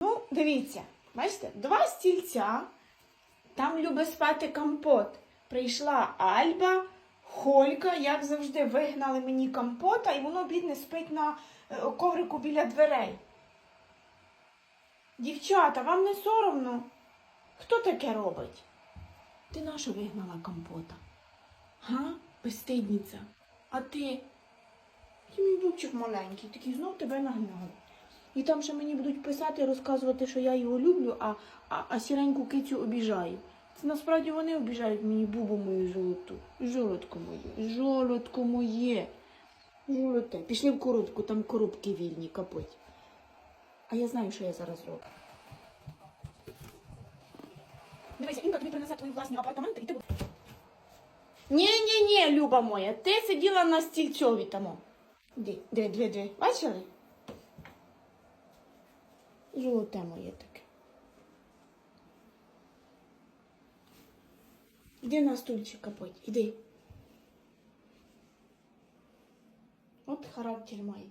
Ну, дивіться, бачите, два стільця. Там любить спати компот. Прийшла Альба, Холька, як завжди, вигнали мені компота, і воно, бідне, спить на е, коврику біля дверей. Дівчата, вам не соромно? Хто таке робить? Ти нащо вигнала компота? Га? Безстидниця. А ти? Ти мій бубчик маленький, такий знов тебе нагнали. І там ще мені будуть писати, розказувати, що я його люблю, а, а, а сіреньку кицю обіжаю. Це насправді вони обіжають мені бубу мою золоту. Жолодко моє, жолодко моє. Жолоте. Пішли в коробку, там коробки вільні, капоть. А я знаю, що я зараз роблю. Дивися, Інка тобі принесе твої власні апартаменти і ти. Ні, ні, ні, Люба моя, ти сиділа на стільцьові тому. Де, де, де, де? Бачили? Золоте моє таке. Іди на стульчик капоть, іди. От характер має.